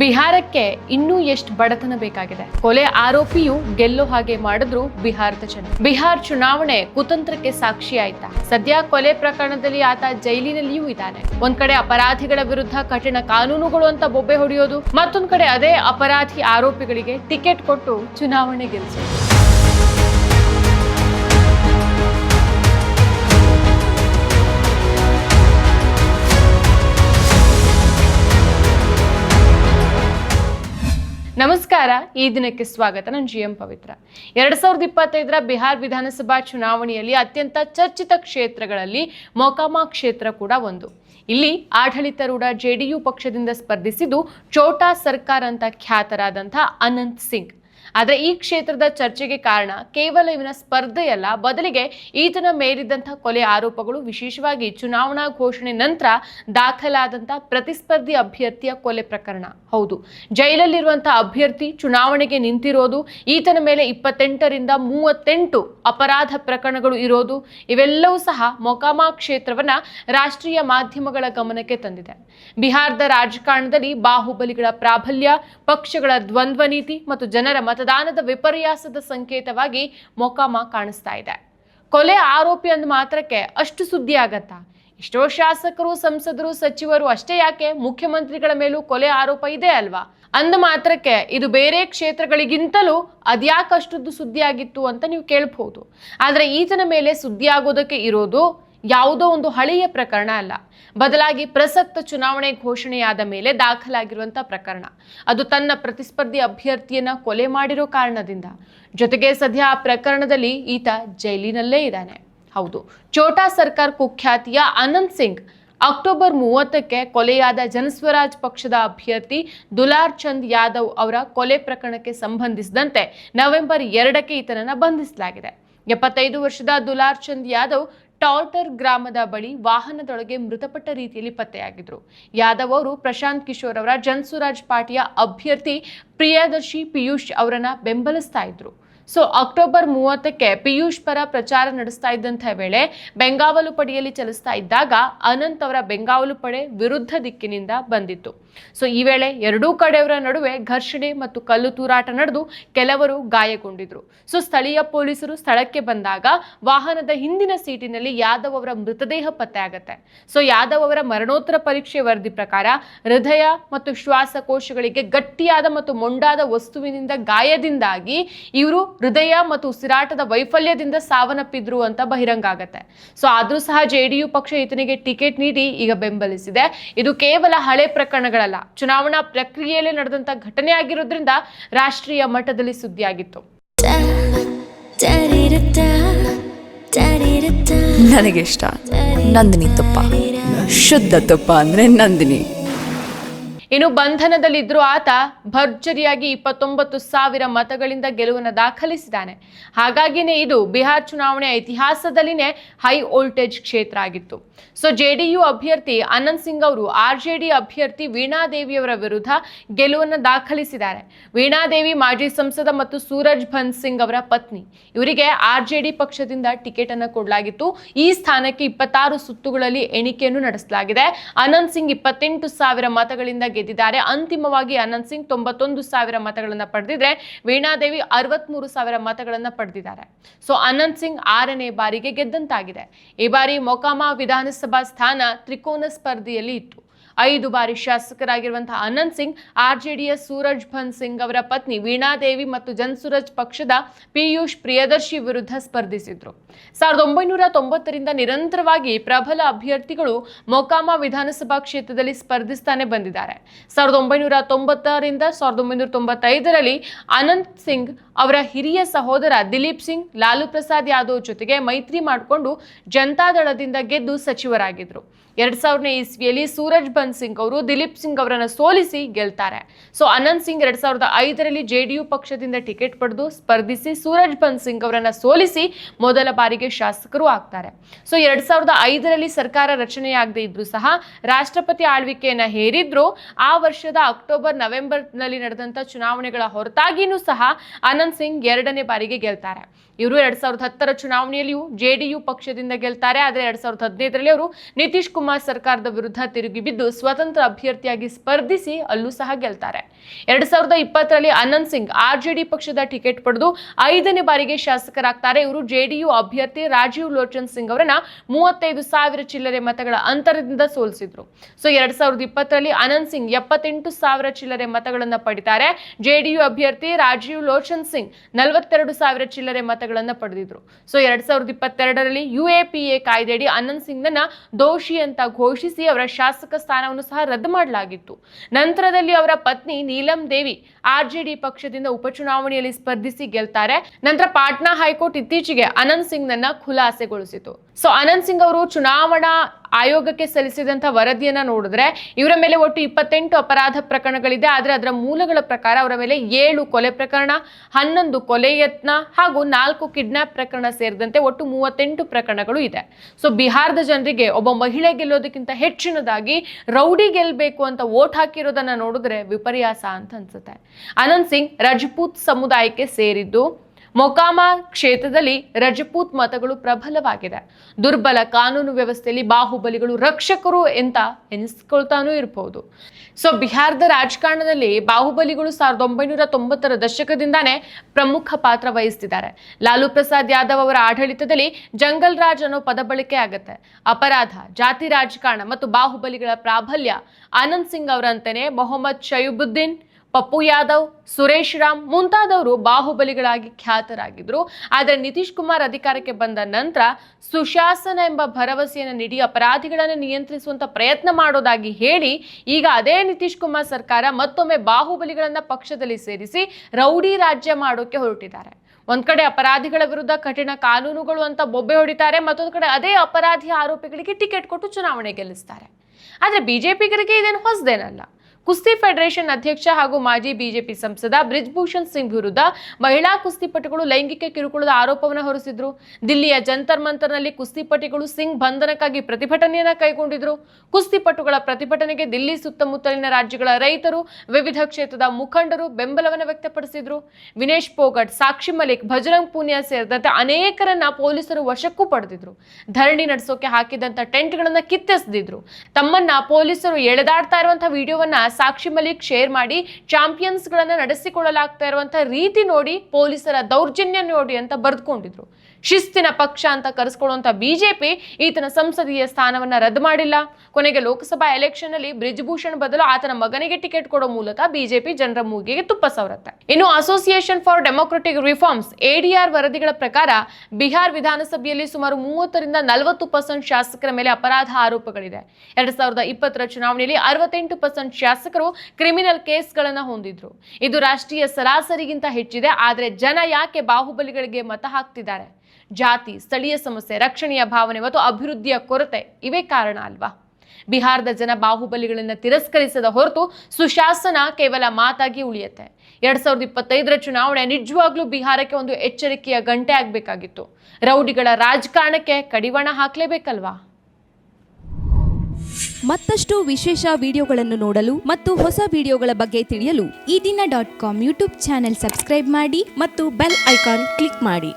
ಬಿಹಾರಕ್ಕೆ ಇನ್ನೂ ಎಷ್ಟು ಬಡತನ ಬೇಕಾಗಿದೆ? ಕೊಲೆ ಆರೋಪಿಯು ಗೆಲ್ಲೋ ಹಾಗೆ ಮಾಡಿದ್ರು ಬಿಹಾರದ ಜನ. ಬಿಹಾರ್ ಚುನಾವಣೆ ಕುತಂತ್ರಕ್ಕೆ ಸಾಕ್ಷಿ ಆಯ್ತಾ? ಸದ್ಯ ಕೊಲೆ ಪ್ರಕರಣದಲ್ಲಿ ಆತ ಜೈಲಿನಲ್ಲಿಯೂ ಇದ್ದಾನೆ. ಒಂದ್ ಕಡೆ ಅಪರಾಧಿಗಳ ವಿರುದ್ಧ ಕಠಿಣ ಕಾನೂನುಗಳು ಅಂತ ಬೊಬ್ಬೆ ಹೊಡೆಯೋದು, ಮತ್ತೊಂದ್ ಕಡೆ ಅದೇ ಅಪರಾಧಿ ಆರೋಪಿಗಳಿಗೆ ಟಿಕೆಟ್ ಕೊಟ್ಟು ಚುನಾವಣೆ ಗೆಲ್ಲಿಸೋದು ನಮಸ್ಕಾರ, ಈ ದಿನಕ್ಕೆ ಸ್ವಾಗತ. ನಾನು ಜಿ ಎಂ ಪವಿತ್ರ. ಎರಡ್ ಸಾವಿರದ ಇಪ್ಪತ್ತೈದರ ಬಿಹಾರ್ ವಿಧಾನಸಭಾ ಚುನಾವಣೆಯಲ್ಲಿ ಅತ್ಯಂತ ಚರ್ಚಿತ ಕ್ಷೇತ್ರಗಳಲ್ಲಿ ಮೊಕಾಮಾ ಕ್ಷೇತ್ರ ಕೂಡ ಒಂದು. ಇಲ್ಲಿ ಆಡಳಿತಾರೂಢ ಜೆಡಿಯು ಪಕ್ಷದಿಂದ ಸ್ಪರ್ಧಿಸಿದ್ದು ಚೋಟಾ ಸರ್ಕಾರ ಅಂತ ಖ್ಯಾತರಾದಂಥ ಅನಂತ್ ಸಿಂಗ್. ಆದರೆ ಈ ಕ್ಷೇತ್ರದ ಚರ್ಚೆಗೆ ಕಾರಣ ಕೇವಲ ಇವನ ಸ್ಪರ್ಧೆಯಲ್ಲ, ಬದಲಿಗೆ ಈತನ ಮೇಲಿದ್ದಂಥ ಕೊಲೆ ಆರೋಪಗಳು, ವಿಶೇಷವಾಗಿ ಚುನಾವಣಾ ಘೋಷಣೆ ನಂತರ ದಾಖಲಾದಂಥ ಪ್ರತಿಸ್ಪರ್ಧಿ ಅಭ್ಯರ್ಥಿಯ ಕೊಲೆ ಪ್ರಕರಣ. ಹೌದು ಜೈಲಲ್ಲಿರುವಂತಹ ಅಭ್ಯರ್ಥಿ ಚುನಾವಣೆಗೆ ನಿಂತಿರೋದು, ಈತನ ಮೇಲೆ ಇಪ್ಪತ್ತೆಂಟರಿಂದ ಮೂವತ್ತೆಂಟು ಅಪರಾಧ ಪ್ರಕರಣಗಳು ಇರೋದು, ಇವೆಲ್ಲವೂ ಸಹ ಮೊಕಾಮಾ ಕ್ಷೇತ್ರವನ್ನ ರಾಷ್ಟ್ರೀಯ ಮಾಧ್ಯಮಗಳ ಗಮನಕ್ಕೆ ತಂದಿದೆ. ಬಿಹಾರದ ರಾಜಕಾರಣದಲ್ಲಿ ಬಾಹುಬಲಿಗಳ ಪ್ರಾಬಲ್ಯ, ಪಕ್ಷಗಳ ದ್ವಂದ್ವ ನೀತಿ ಮತ್ತು ಜನರ ಮತದಾನದ ವಿಪರ್ಯಾಸದ ಸಂಕೇತವಾಗಿ ಮೊಕಾಮ ಕಾಣಿಸ್ತಾ ಇದೆ. ಕೊಲೆ ಆರೋಪಿ ಅಂದ ಮಾತ್ರಕ್ಕೆ ಅಷ್ಟು ಸುದ್ದಿ ಆಗತ್ತಾ. ಎಷ್ಟೋ ಶಾಸಕರು, ಸಂಸದರು, ಸಚಿವರು ಅಷ್ಟೇ ಯಾಕೆ ಮುಖ್ಯಮಂತ್ರಿಗಳ ಮೇಲೂ ಕೊಲೆ ಆರೋಪ ಇದೆ ಅಲ್ವಾ? ಅಂದ ಮಾತ್ರಕ್ಕೆ ಇದು ಬೇರೆ ಕ್ಷೇತ್ರಗಳಿಗಿಂತಲೂ ಅದ್ಯಾಕಷ್ಟದ್ದು ಸುದ್ದಿಯಾಗಿತ್ತು ಅಂತ ನೀವು ಕೇಳಬಹುದು. ಆದರೆ ಈತನ ಮೇಲೆ ಸುದ್ದಿ ಆಗೋದಕ್ಕೆ ಇರೋದು ಯಾವುದೋ ಒಂದು ಹಳೆಯ ಪ್ರಕರಣ ಅಲ್ಲ. ಬದಲಾಗಿ ಪ್ರಸಕ್ತ ಚುನಾವಣೆ ಘೋಷಣೆಯಾದ ಮೇಲೆ ದಾಖಲಾಗಿರುವಂಥ ಪ್ರಕರಣ. ಅದು ತನ್ನ ಪ್ರತಿಸ್ಪರ್ಧಿ ಅಭ್ಯರ್ಥಿಯನ್ನ ಕೊಲೆ ಮಾಡಿರೋ ಕಾರಣದಿಂದ. ಜೊತೆಗೆ ಸದ್ಯ ಆ ಪ್ರಕರಣದಲ್ಲಿ ಈತ ಜೈಲಿನಲ್ಲೇ ಇದ್ದಾನೆ. ಹೌದು ಚೋಟಾ ಸರ್ಕಾರ್ ಕುಖ್ಯಾತಿಯ ಅನಂತ್ ಸಿಂಗ್ ಅಕ್ಟೋಬರ್ ಮೂವತ್ತಕ್ಕೆ ಕೊಲೆಯಾದ ಜನಸ್ವರಾಜ್ ಪಕ್ಷದ ಅಭ್ಯರ್ಥಿ ದುಲಾರ್ ಚಂದ್ ಯಾದವ್ ಅವರ ಕೊಲೆ ಪ್ರಕರಣಕ್ಕೆ ಸಂಬಂಧಿಸಿದಂತೆ ನವೆಂಬರ್ ಎರಡಕ್ಕೆ ಈತನನ್ನು ಬಂಧಿಸಲಾಗಿದೆ. ಎಪ್ಪತ್ತೈದು ವರ್ಷದ ದುಲಾರ್ ಚಂದ್ ಯಾದವ್ ಟಾಲ್ಟರ್ ಗ್ರಾಮದ ಬಳಿ ವಾಹನದೊಳಗೆ ಮೃತಪಟ್ಟ ರೀತಿಯಲ್ಲಿ ಪತ್ತೆಯಾಗಿದ್ರು. ಯಾದವ್ ಅವರು, ಪ್ರಶಾಂತ್ ಕಿಶೋರ್ ಅವರ, ಜನ್ಸುರಾಜ್ ಪಾರ್ಟಿಯ ಅಭ್ಯರ್ಥಿ ಪ್ರಿಯದರ್ಶಿ ಪಿಯೂಷ್ ಅವರನ್ನ ಬೆಂಬಲಿಸ್ತಾ ಇದ್ರು. ಸೊ ಅಕ್ಟೋಬರ್ ಮೂವತ್ತಕ್ಕೆ ಪಿಯೂಷ್ ಪರ ಪ್ರಚಾರ ನಡೆಸ್ತಾ ಇದ್ದಂಥ ವೇಳೆ ಬೆಂಗಾವಲು ಪಡೆಯಲ್ಲಿ ಚಲಿಸ್ತಾ ಇದ್ದಾಗ ಅನಂತ್ ಅವರ ಬೆಂಗಾವಲು ಪಡೆ ವಿರುದ್ಧ ದಿಕ್ಕಿನಿಂದ ಬಂದಿತ್ತು. ಸೊ ಈ ವೇಳೆ ಎರಡೂ ಕಡೆಯವರ ನಡುವೆ ಘರ್ಷಣೆ ಮತ್ತು ಕಲ್ಲು ತೂರಾಟ ನಡೆದು ಕೆಲವರು ಗಾಯಗೊಂಡಿದ್ರು. ಸೊ ಸ್ಥಳೀಯ ಪೊಲೀಸರು ಸ್ಥಳಕ್ಕೆ ಬಂದಾಗ ವಾಹನದ ಹಿಂದಿನ ಸೀಟಿನಲ್ಲಿ ಯಾದವ್ ಅವರ ಮೃತದೇಹ ಪತ್ತೆ ಆಗತ್ತೆ. ಸೊ ಯಾದವ್ ಅವರ ಮರಣೋತ್ತರ ಪರೀಕ್ಷೆ ವರದಿ ಪ್ರಕಾರ ಹೃದಯ ಮತ್ತು ಶ್ವಾಸಕೋಶಗಳಿಗೆ ಗಟ್ಟಿಯಾದ ಮತ್ತು ಮೊಂಡಾದ ವಸ್ತುವಿನಿಂದ ಗಾಯದಿಂದಾಗಿ ಇವರು ಹೃದಯ ಮತ್ತು ಉಸಿರಾಟದ ವೈಫಲ್ಯದಿಂದ ಸಾವನ್ನಪ್ಪಿದ್ರು ಅಂತ ಬಹಿರಂಗ ಆಗತ್ತೆ. ಸೊ ಆದ್ರೂ ಸಹ ಜೆಡಿಯು ಪಕ್ಷ ಈತನಿಗೆ ಟಿಕೆಟ್ ನೀಡಿ ಈಗ ಬೆಂಬಲಿಸಿದೆ. ಇದು ಕೇವಲ ಹಳೆ ಪ್ರಕರಣಗಳಲ್ಲ ಚುನಾವಣಾ ಪ್ರಕ್ರಿಯೆಯಲ್ಲಿ ನಡೆದಂತ ಘಟನೆ ಆಗಿರೋದ್ರಿಂದ ರಾಷ್ಟ್ರೀಯ ಮಟ್ಟದಲ್ಲಿ ಸುದ್ದಿಯಾಗಿತ್ತು. ನನಗೆ ಇಷ್ಟ. ನಂದಿನಿ ತುಪ್ಪ. ಶುದ್ಧ ತುಪ್ಪ ಅಂದ್ರೆ ನಂದಿನಿ. ಇನ್ನು ಬಂಧನದಲ್ಲಿದ್ದರೂ ಆತ ಭರ್ಜರಿಯಾಗಿ ಇಪ್ಪತ್ತೊಂಬತ್ತು ಸಾವಿರ ಮತಗಳಿಂದ ಗೆಲುವನ್ನು ದಾಖಲಿಸಿದ್ದಾನೆ. ಹಾಗಾಗಿನೇ ಇದು ಬಿಹಾರ್ ಚುನಾವಣೆಯ ಇತಿಹಾಸದಲ್ಲಿನೇ ಹೈ ವೋಲ್ಟೇಜ್ ಕ್ಷೇತ್ರ ಆಗಿತ್ತು. ಸೊ ಜೆಡಿಯು ಅಭ್ಯರ್ಥಿ ಅನಂತ್ ಸಿಂಗ್ ಅವರು ಆರ್ ಜೆ ಡಿ ಅಭ್ಯರ್ಥಿ ವೀಣಾದೇವಿಯವರ ವಿರುದ್ಧ ಗೆಲುವನ್ನು ದಾಖಲಿಸಿದ್ದಾರೆ. ವೀಣಾದೇವಿ ಮಾಜಿ ಸಂಸದ ಮತ್ತು ಸೂರಜ್ ಭನ್ ಸಿಂಗ್ ಅವರ ಪತ್ನಿ. ಇವರಿಗೆ ಆರ್ ಜೆ ಡಿ ಪಕ್ಷದಿಂದ ಟಿಕೆಟ್ ಅನ್ನು ಕೊಡಲಾಗಿತ್ತು. ಈ ಸ್ಥಾನಕ್ಕೆ ಇಪ್ಪತ್ತಾರು ಸುತ್ತುಗಳಲ್ಲಿ ಎಣಿಕೆಯನ್ನು ನಡೆಸಲಾಗಿದೆ. ಅನಂತ್ ಸಿಂಗ್ ಇಪ್ಪತ್ತೆಂಟು ಸಾವಿರ ಮತಗಳಿಂದ ಗೆದ್ದಿದ್ದಾರೆ. ಅಂತಿಮವಾಗಿ ಅನಂತ್ ಸಿಂಗ್ ತೊಂಬತ್ತೊಂದು ಸಾವಿರ ಮತಗಳನ್ನು ಪಡೆದಿದ್ರೆ ವೀಣಾದೇವಿ ಅರವತ್ಮೂರು ಸಾವಿರ ಮತಗಳನ್ನು ಪಡೆದಿದ್ದಾರೆ. ಸೊ ಅನಂತ್ ಸಿಂಗ್ ಆರನೇ ಬಾರಿಗೆ ಗೆದ್ದಂತಾಗಿದೆ. ಈ ಬಾರಿ ಮೊಕಾಮಾ ವಿಧಾನಸಭಾ ಸ್ಥಾನ ತ್ರಿಕೋನ ಸ್ಪರ್ಧೆಯಲ್ಲಿ ಇತ್ತು. ಐದು ಬಾರಿ ಶಾಸಕರಾಗಿರುವಂತಹ ಅನಂತ್ ಸಿಂಗ್ ಆರ್ ಜೆ ಡಿಯ ಸೂರಜ್ ಭನ್ ಸಿಂಗ್ ಅವರ ಪತ್ನಿ ವೀಣಾದೇವಿ ಮತ್ತು ಜನ್ಸೂರಜ್ ಪಕ್ಷದ ಪಿಯೂಷ್ ಪ್ರಿಯದರ್ಶಿ ವಿರುದ್ಧ ಸ್ಪರ್ಧಿಸಿದ್ರು. ಸಾವಿರದ ಒಂಬೈನೂರ ತೊಂಬತ್ತರಿಂದ ನಿರಂತರವಾಗಿ ಪ್ರಬಲ ಅಭ್ಯರ್ಥಿಗಳು ಮೊಕಾಮ ವಿಧಾನಸಭಾ ಕ್ಷೇತ್ರದಲ್ಲಿ ಸ್ಪರ್ಧಿಸ್ತಾನೆ ಬಂದಿದ್ದಾರೆ. ಸಾವಿರದ ಒಂಬೈನೂರ ತೊಂಬತ್ತರಿಂದ ಸಾವಿರದ ಒಂಬೈನೂರ ತೊಂಬತ್ತೈದರಲ್ಲಿ ಅನಂತ್ ಸಿಂಗ್ ಅವರ ಹಿರಿಯ ಸಹೋದರ ದಿಲೀಪ್ ಸಿಂಗ್, ಲಾಲು ಪ್ರಸಾದ್ ಯಾದವ್ ಜೊತೆಗೆ ಮೈತ್ರಿ ಮಾಡಿಕೊಂಡು ಜನತಾದಳದಿಂದ ಗೆದ್ದು ಸಚಿವರಾಗಿದ್ರು. ಎರಡ್ ಸಾವಿರನೇ ಇಸ್ವಿಯಲ್ಲಿ ಸೂರಜ್ ಬನ್ ಸಿಂಗ್ ಅವರು ದಿಲೀಪ್ ಸಿಂಗ್ ಅವರನ್ನು ಸೋಲಿಸಿ ಗೆಲ್ತಾರೆ. ಸೊ ಅನಂತ್ ಸಿಂಗ್ ಎರಡ್ ಸಾವಿರದ ಐದರಲ್ಲಿ ಜೆಡಿಯು ಪಕ್ಷದಿಂದ ಟಿಕೆಟ್ ಪಡೆದು ಸ್ಪರ್ಧಿಸಿ ಸೂರಜ್ ಬನ್ ಸಿಂಗ್ ಅವರನ್ನ ಸೋಲಿಸಿ ಮೊದಲ ಬಾರಿಗೆ ಶಾಸಕರು ಆಗ್ತಾರೆ. ಸೊ ಎರಡ್ ಸಾವಿರದ ಐದರಲ್ಲಿ ಸರ್ಕಾರ ರಚನೆಯಾಗದೇ ಇದ್ರು ಸಹ ರಾಷ್ಟ್ರಪತಿ ಆಳ್ವಿಕೆಯನ್ನ ಹೇರಿದ್ರು, ಆ ವರ್ಷದ ಅಕ್ಟೋಬರ್, ನವೆಂಬರ್ನಲ್ಲಿ ನಡೆದಂತ ಚುನಾವಣೆಗಳ ಹೊರತಾಗಿನೂ ಸಹ ಅನಂತ್ ಸಿಂಗ್ ಎರಡನೇ ಬಾರಿಗೆ ಗೆಲ್ತಾರೆ. ಇವರು ಎರಡ್ ಸಾವಿರದ ಹತ್ತರ ಚುನಾವಣೆಯಲ್ಲಿಯೂ ಜೆಡಿಯು ಪಕ್ಷದಿಂದ ಗೆಲ್ತಾರೆ, ಆದರೆ ಎರಡ್ ಸಾವಿರದ ಹದಿನೈದರಲ್ಲಿ ಅವರು ನಿತೀಶ್ ಕುಮಾರ್ ಕುಮಾರ್ ಸರ್ಕಾರದ ವಿರುದ್ಧ ತಿರುಗಿ ಬಿದ್ದು ಸ್ವತಂತ್ರ ಅಭ್ಯರ್ಥಿಯಾಗಿ ಸ್ಪರ್ಧಿಸಿ ಅಲ್ಲೂ ಸಹ ಗೆಲ್ತಾರೆ. ಎರಡ್ ಸಾವಿರದ ಇಪ್ಪತ್ತರಲ್ಲಿ ಅನಂತ್ ಸಿಂಗ್ ಆರ್ಜೆಡಿ ಪಕ್ಷದ ಟಿಕೆಟ್ ಪಡೆದು ಐದನೇ ಬಾರಿಗೆ ಶಾಸಕರಾಗ್ತಾರೆ. ಇವರು ಜೆಡಿಯು ಅಭ್ಯರ್ಥಿ ರಾಜೀವ್ ಲೋಚನ್ ಸಿಂಗ್ ಅವರನ್ನ ಮೂವತ್ತೈದು ಸಾವಿರ ಚಿಲ್ಲರೆ ಮತಗಳ ಅಂತರದಿಂದ ಸೋಲಿಸಿದ್ರು. ಸೊ, ಎರಡ್ ಸಾವಿರದ ಇಪ್ಪತ್ತರಲ್ಲಿ ಅನಂತ್ ಸಿಂಗ್ ಎಪ್ಪತ್ತೆಂಟು ಸಾವಿರ ಚಿಲ್ಲರೆ ಮತಗಳನ್ನ ಪಡಿತಾರೆ. ಜೆಡಿಯು ಅಭ್ಯರ್ಥಿ ರಾಜೀವ್ ಲೋಚನ್ ಸಿಂಗ್ ನಲವತ್ತೆರಡು ಸಾವಿರ ಚಿಲ್ಲರೆ ಮತಗಳನ್ನ ಪಡೆದಿದ್ರು. ಸೊ, ಎರಡ್ ಸಾವಿರದ ಇಪ್ಪತ್ತೆರಡರಲ್ಲಿ ಯುಎಪಿಎ ಕಾಯ್ದೆಯಡಿ ಅನಂತ್ ಸಿಂಗ್ನನ್ನ ದೋಷಿ ಅಂತ ಘೋಷಿಸಿ ಅವರ ಶಾಸಕ ಸ್ಥಾನವನ್ನು ಸಹ ರದ್ದು ಮಾಡಲಾಗಿತ್ತು. ನಂತರದಲ್ಲಿ ಅವರ ಪತ್ನಿ ನೀಲಂ ದೇವಿ ಆರ್ಜೆಡಿ ಪಕ್ಷದಿಂದ ಉಪಚುನಾವಣೆಯಲ್ಲಿ ಸ್ಪರ್ಧಿಸಿ ಗೆಲ್ತಾರೆ. ನಂತರ ಪಾಟ್ನಾ ಹೈಕೋರ್ಟ್ ಇತ್ತೀಚೆಗೆ ಅನಂತ್ ಸಿಂಗ್ ನನ್ನ ಖುಲಾಸೆಗೊಳಿಸಿತು. ಸೊ, ಅನಂತ್ ಸಿಂಗ್ ಅವರು ಚುನಾವಣಾ ಆಯೋಗಕ್ಕೆ ಸಲ್ಲಿಸಿದಂಥ ವರದಿಯನ್ನ ನೋಡಿದ್ರೆ ಇವರ ಮೇಲೆ ಒಟ್ಟು ಇಪ್ಪತ್ತೆಂಟು ಅಪರಾಧ ಪ್ರಕರಣಗಳಿದೆ. ಆದರೆ ಅದರ ಮೂಲಗಳ ಪ್ರಕಾರ ಅವರ ಮೇಲೆ ಏಳು ಕೊಲೆ ಪ್ರಕರಣ, ಹನ್ನೊಂದು ಕೊಲೆ ಯತ್ನ ಹಾಗೂ ನಾಲ್ಕು ಕಿಡ್ನಾಪ್ ಪ್ರಕರಣ ಸೇರಿದಂತೆ ಒಟ್ಟು ಮೂವತ್ತೆಂಟು ಪ್ರಕರಣಗಳು ಇದೆ. ಸೊ ಬಿಹಾರದ ಜನರಿಗೆ ಒಬ್ಬ ಮಹಿಳೆ ಗೆಲ್ಲೋದಕ್ಕಿಂತ ಹೆಚ್ಚಿನದಾಗಿ ರೌಡಿ ಗೆಲ್ಲಬೇಕು ಅಂತ ಓಟ್ ಹಾಕಿರೋದನ್ನ ನೋಡಿದ್ರೆ ವಿಪರ್ಯಾಸ ಅಂತ ಅನ್ಸುತ್ತೆ. ಅನಂತ್ ಸಿಂಗ್, ರಜಪೂತ್ ಸಮುದಾಯಕ್ಕೆ ಸೇರಿದ್ದು ಮೊಕಾಮ ಕ್ಷೇತ್ರದಲ್ಲಿ ರಜಪೂತ್ ಮತಗಳು ಪ್ರಬಲವಾಗಿದೆ. ದುರ್ಬಲ ಕಾನೂನು ವ್ಯವಸ್ಥೆಯಲ್ಲಿ ಬಾಹುಬಲಿಗಳು ರಕ್ಷಕರು ಅಂತ ಎನಿಸ್ಕೊಳ್ತಾನೂ ಇರಬಹುದು ಸೊ ಬಿಹಾರದ ರಾಜಕಾರಣದಲ್ಲಿ ಬಾಹುಬಲಿಗಳು ಸಾವಿರದ ಒಂಬೈನೂರ ತೊಂಬತ್ತರ ದಶಕದಿಂದಾನೇ ಪ್ರಮುಖ ಪಾತ್ರ ವಹಿಸ್ತಿದ್ದಾರೆ. ಲಾಲು ಪ್ರಸಾದ್ ಯಾದವ್ ಅವರ ಆಡಳಿತದಲ್ಲಿ ಜಂಗಲ್ ರಾಜ್ ಅನ್ನೋ ಪದ ಬಳಕೆ ಆಗುತ್ತೆ. ಅಪರಾಧ, ಜಾತಿ ರಾಜಕಾರಣ ಮತ್ತು ಬಾಹುಬಲಿಗಳ ಪ್ರಾಬಲ್ಯ ಆನಂದ್ ಸಿಂಗ್ ಅವರಂತೆಯೇ ಮೊಹಮ್ಮದ್ ಶಯುಬುದ್ದೀನ್ ಪಪ್ಪು ಯಾದವ್, ಸುರೇಶ್ ರಾಮ್ ಮುಂತಾದವರು ಬಾಹುಬಲಿಗಳಾಗಿ ಖ್ಯಾತರಾಗಿದ್ದರು ಆದರೆ ನಿತೀಶ್ ಕುಮಾರ್ ಅಧಿಕಾರಕ್ಕೆ ಬಂದ ನಂತರ ಸುಶಾಸನ ಎಂಬ ಭರವಸೆಯನ್ನು ನೀಡಿ ಅಪರಾಧಿಗಳನ್ನು ನಿಯಂತ್ರಿಸುವಂತ ಪ್ರಯತ್ನ ಮಾಡೋದಾಗಿ ಹೇಳಿ ಈಗ ಅದೇ ನಿತೀಶ್ ಕುಮಾರ್ ಸರ್ಕಾರ ಮತ್ತೊಮ್ಮೆ ಬಾಹುಬಲಿಗಳನ್ನ ಪಕ್ಷದಲ್ಲಿ ಸೇರಿಸಿ ರೌಡಿ ರಾಜ್ಯ ಮಾಡೋಕೆ ಹೊರಟಿದ್ದಾರೆ. ಒಂದ್ ಕಡೆ ಅಪರಾಧಿಗಳ ವಿರುದ್ಧ ಕಠಿಣ ಕಾನೂನುಗಳು ಅಂತ ಬೊಬ್ಬೆ ಹೊಡಿತಾರೆ, ಮತ್ತೊಂದು ಕಡೆ ಅದೇ ಅಪರಾಧಿ ಆರೋಪಿಗಳಿಗೆ ಟಿಕೆಟ್ ಕೊಟ್ಟು ಚುನಾವಣೆ ಗೆಲ್ಲಿಸ್ತಾರೆ. ಆದ್ರೆ ಬಿಜೆಪಿಗರಿಗೆ ಇದೇನು ಹೊಸದೇನಲ್ಲ. ಕುಸ್ತಿ ಫೆಡರೇಷನ್ ಅಧ್ಯಕ್ಷ ಹಾಗೂ ಮಾಜಿ ಬಿಜೆಪಿ ಸಂಸದ ಬ್ರಿಜ್ಭೂಷಣ್ ಸಿಂಗ್ ವಿರುದ್ಧ ಮಹಿಳಾ ಕುಸ್ತಿಪಟುಗಳು ಲೈಂಗಿಕ ಕಿರುಕುಳದ ಆರೋಪವನ್ನು ಹೊರಿಸಿದ್ರು. ದಿಲ್ಲಿಯ ಜಂತರ್ ಮಂತರ್ನಲ್ಲಿ ಕುಸ್ತಿಪಟುಗಳು ಸಿಂಗ್ ಬಂಧನಕ್ಕಾಗಿ ಪ್ರತಿಭಟನೆಯನ್ನ ಕೈಗೊಂಡಿದ್ರು. ಕುಸ್ತಿಪಟುಗಳ ಪ್ರತಿಭಟನೆಗೆ ದಿಲ್ಲಿ ಸುತ್ತಮುತ್ತಲಿನ ರಾಜ್ಯಗಳ ರೈತರು, ವಿವಿಧ ಕ್ಷೇತ್ರದ ಮುಖಂಡರು ಬೆಂಬಲವನ್ನು ವ್ಯಕ್ತಪಡಿಸಿದ್ರು. ವಿನೇಶ್ ಪೋಗಟ್, ಸಾಕ್ಷಿ ಮಲಿಕ್, ಭಜರಂಗ್ ಪೂನಿಯಾ ಸೇರಿದಂತೆ ಅನೇಕರನ್ನ ಪೊಲೀಸರು ವಶಕ್ಕೂ ಪಡೆದಿದ್ರು. ಧರಣಿ ನಡೆಸೋಕೆ ಹಾಕಿದಂತ ಟೆಂಟ್ಗಳನ್ನ ಕಿತ್ತೆಸೆದಿದ್ರು. ತಮ್ಮನ್ನ ಪೊಲೀಸರು ಎಳೆದಾಡ್ತಾ ಇರುವಂತಹ ವಿಡಿಯೋವನ್ನ ಸಾಕ್ಷಿ ಮಲಿಕ್ ಶೇರ್ ಮಾಡಿ ಚಾಂಪಿಯನ್ಸ್ ಗಳನ್ನ ನಡೆಸಿಕೊಳ್ಳಲಾಗ್ತಾ ಇರುವಂಥ ರೀತಿ ನೋಡಿ ಪೊಲೀಸರ ದೌರ್ಜನ್ಯ ನೋಡಿ ಅಂತ ಬರೆದುಕೊಂಡಿದ್ರು. ಶಿಸ್ತಿನ ಪಕ್ಷ ಅಂತ ಕರೆಸ್ಕೊಳ್ಳುವಂತ ಬಿಜೆಪಿ ಈತನ ಸಂಸದೀಯ ಸ್ಥಾನವನ್ನ ರದ್ದು ಮಾಡಿಲ್ಲ. ಕೊನೆಗೆ ಲೋಕಸಭಾ ಎಲೆಕ್ಷನ್ ಅಲ್ಲಿ ಬ್ರಿಜ್ಭೂಷಣ್ ಬದಲು ಆತನ ಮಗನಿಗೆ ಟಿಕೆಟ್ ಕೊಡೋ ಮೂಲಕ ಬಿಜೆಪಿ ಜನರ ಮೂಗಿಗೆ ತುಪ್ಪ ಸವರುತ್ತೆ. ಇನ್ನು Association for Democratic Reforms ADR ವರದಿಗಳ ಪ್ರಕಾರ ಬಿಹಾರ್ ವಿಧಾನಸಭೆಯಲ್ಲಿ ಸುಮಾರು ಮೂವತ್ತರಿಂದ ನಲವತ್ತು ಪರ್ಸೆಂಟ್ ಶಾಸಕರ ಮೇಲೆ ಅಪರಾಧ ಆರೋಪಗಳಿದೆ. ಎರಡ್ ಸಾವಿರದ ಇಪ್ಪತ್ತರ ಚುನಾವಣೆಯಲ್ಲಿ ಅರವತ್ತೆಂಟು ಪರ್ಸೆಂಟ್ ಶಾಸಕರು ಕ್ರಿಮಿನಲ್ ಕೇಸ್ಗಳನ್ನು ಹೊಂದಿದ್ರು. ಇದು ರಾಷ್ಟ್ರೀಯ ಸರಾಸರಿಗಿಂತ ಹೆಚ್ಚಿದೆ, ಆದರೆ ಜನ ಯಾಕೆ ಬಾಹುಬಲಿಗಳಿಗೆ ಮತ ಹಾಕ್ತಿದ್ದಾರೆ? ಜಾತಿ, ಸ್ಥಳೀಯ ಸಮಸ್ಯೆ, ರಕ್ಷಣೆಯ ಭಾವನೆ ಮತ್ತು ಅಭಿವೃದ್ಧಿಯ ಕೊರತೆ ಇವೇ ಕಾರಣ ಅಲ್ವಾ? ಬಿಹಾರದ ಜನ ಬಾಹುಬಲಿಗಳನ್ನು ತಿರಸ್ಕರಿಸದ ಹೊರತು ಸುಶಾಸನ ಕೇವಲ ಮಾತಾಗಿ ಉಳಿಯುತ್ತೆ. ಎರಡ್ ಸಾವಿರದ ಇಪ್ಪತ್ತೈದರ ಚುನಾವಣೆ ನಿಜವಾಗ್ಲೂ ಬಿಹಾರಕ್ಕೆ ಒಂದು ಎಚ್ಚರಿಕೆಯ ಗಂಟೆ ಆಗಬೇಕಾಗಿತ್ತು. ರೌಡಿಗಳ ರಾಜಕಾರಣಕ್ಕೆ ಕಡಿವಾಣ ಹಾಕಲೇಬೇಕಲ್ವಾ? ಮತ್ತಷ್ಟು ವಿಶೇಷ ವಿಡಿಯೋಗಳನ್ನು ನೋಡಲು ಮತ್ತು ಹೊಸ ವಿಡಿಯೋಗಳ ಬಗ್ಗೆ ತಿಳಿಯಲು Ee Dina dot com YouTube channel subscribe ಮಾಡಿ ಮತ್ತು ಬೆಲ್ ಐಕಾನ್ ಕ್ಲಿಕ್ ಮಾಡಿ.